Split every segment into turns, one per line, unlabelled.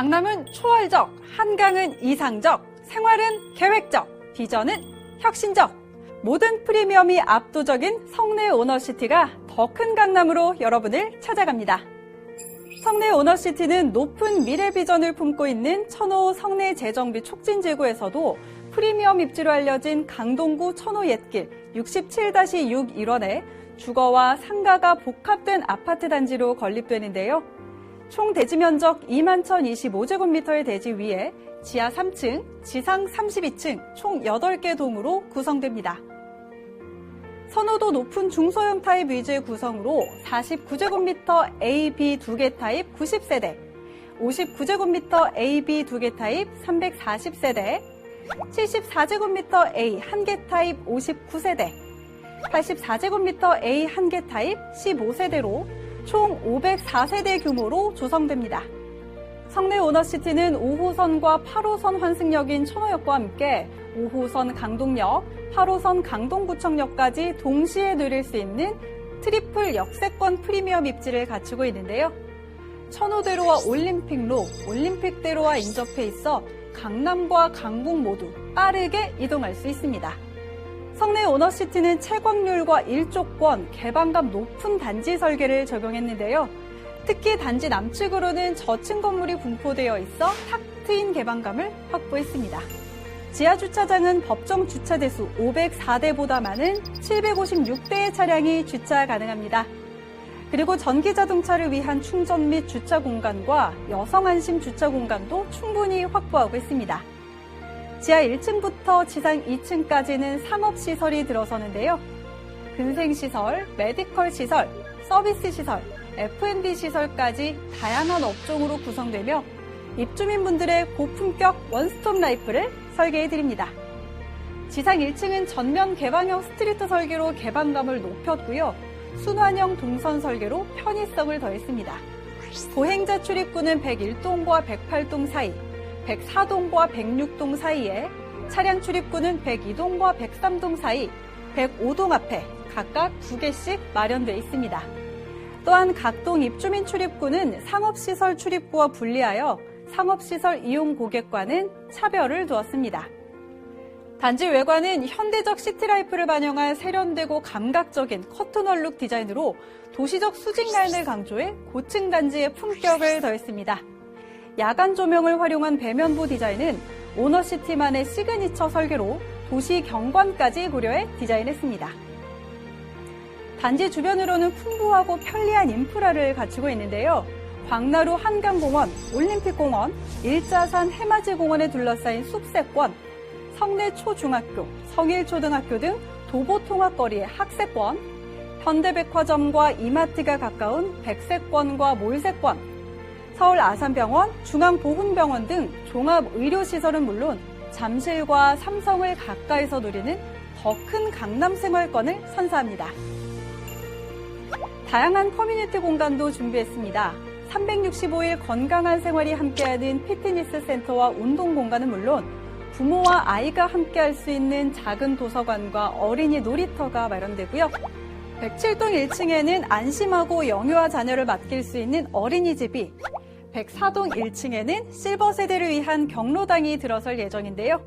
강남은 초월적, 한강은 이상적, 생활은 계획적, 비전은 혁신적. 모든 프리미엄이 압도적인 성내 오너시티가 더 큰 강남으로 여러분을 찾아갑니다. 성내 오너시티는 높은 미래 비전을 품고 있는 천호 성내 재정비 촉진 지구에서도 프리미엄 입지로 알려진 강동구 천호 옛길 67-6 일원에 주거와 상가가 복합된 아파트 단지로 건립되는데요. 총 대지 면적 2만 1,025제곱미터의 대지 위에 지하 3층, 지상 32층 총 8개 동으로 구성됩니다. 선호도 높은 중소형 타입 위주의 구성으로 49제곱미터 A, B 두 개 타입 90세대, 59제곱미터 A, B 두 개 타입 340세대, 74제곱미터 A 한 개 타입 59세대, 84제곱미터 A 한 개 타입 15세대로 총 504세대 규모로 조성됩니다. 성내 오너시티는 5호선과 8호선 환승역인 천호역과 함께 5호선 강동역, 8호선 강동구청역까지 동시에 누릴 수 있는 트리플 역세권 프리미엄 입지를 갖추고 있는데요. 천호대로와 올림픽로, 올림픽대로와 인접해 있어 강남과 강북 모두 빠르게 이동할 수 있습니다. 성내 오너시티는 채광률과 일조권, 개방감 높은 단지 설계를 적용했는데요. 특히 단지 남측으로는 저층 건물이 분포되어 있어 탁 트인 개방감을 확보했습니다. 지하 주차장은 법정 주차 대수 504대보다 많은 756대의 차량이 주차 가능합니다. 그리고 전기 자동차를 위한 충전 및 주차 공간과 여성 안심 주차 공간도 충분히 확보하고 있습니다. 지하 1층부터 지상 2층까지는 상업시설이 들어서는데요. 근생시설, 메디컬 시설, 서비스 시설, F&B 시설까지 다양한 업종으로 구성되며 입주민분들의 고품격 원스톱 라이프를 설계해 드립니다. 지상 1층은 전면 개방형 스트리트 설계로 개방감을 높였고요. 순환형 동선 설계로 편의성을 더했습니다. 보행자 출입구는 101동과 108동 사이, 104동과 106동 사이에 차량 출입구는 102동과 103동 사이, 105동 앞에 각각 2개씩 마련되어 있습니다. 또한 각동 입주민 출입구는 상업시설 출입구와 분리하여 상업시설 이용 고객과는 차별을 두었습니다. 단지 외관은 현대적 시티라이프를 반영한 세련되고 감각적인 커튼얼룩 디자인으로 도시적 수직 라인을 강조해 고층 단지의 품격을 더했습니다. 야간 조명을 활용한 배면부 디자인은 오너시티만의 시그니처 설계로 도시 경관까지 고려해 디자인했습니다. 단지 주변으로는 풍부하고 편리한 인프라를 갖추고 있는데요. 광나루 한강공원, 올림픽공원, 일자산 해맞이공원에 둘러싸인 숲세권, 성내 초중학교, 성일초등학교 등 도보통합거리의 학세권, 현대백화점과 이마트가 가까운 백세권과 몰세권, 서울 아산병원, 중앙보훈병원 등 종합의료시설은 물론 잠실과 삼성을 가까이서 누리는 더 큰 강남 생활권을 선사합니다. 다양한 커뮤니티 공간도 준비했습니다. 365일 건강한 생활이 함께하는 피트니스 센터와 운동 공간은 물론 부모와 아이가 함께할 수 있는 작은 도서관과 어린이 놀이터가 마련되고요. 107동 1층에는 안심하고 영유아 자녀를 맡길 수 있는 어린이집이 104동 1층에는 실버 세대를 위한 경로당이 들어설 예정인데요.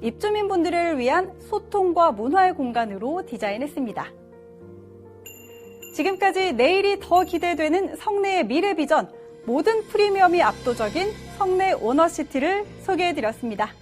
입주민분들을 위한 소통과 문화의 공간으로 디자인했습니다. 지금까지 내일이 더 기대되는 성내의 미래 비전, 모든 프리미엄이 압도적인 성내 오너시티를 소개해드렸습니다.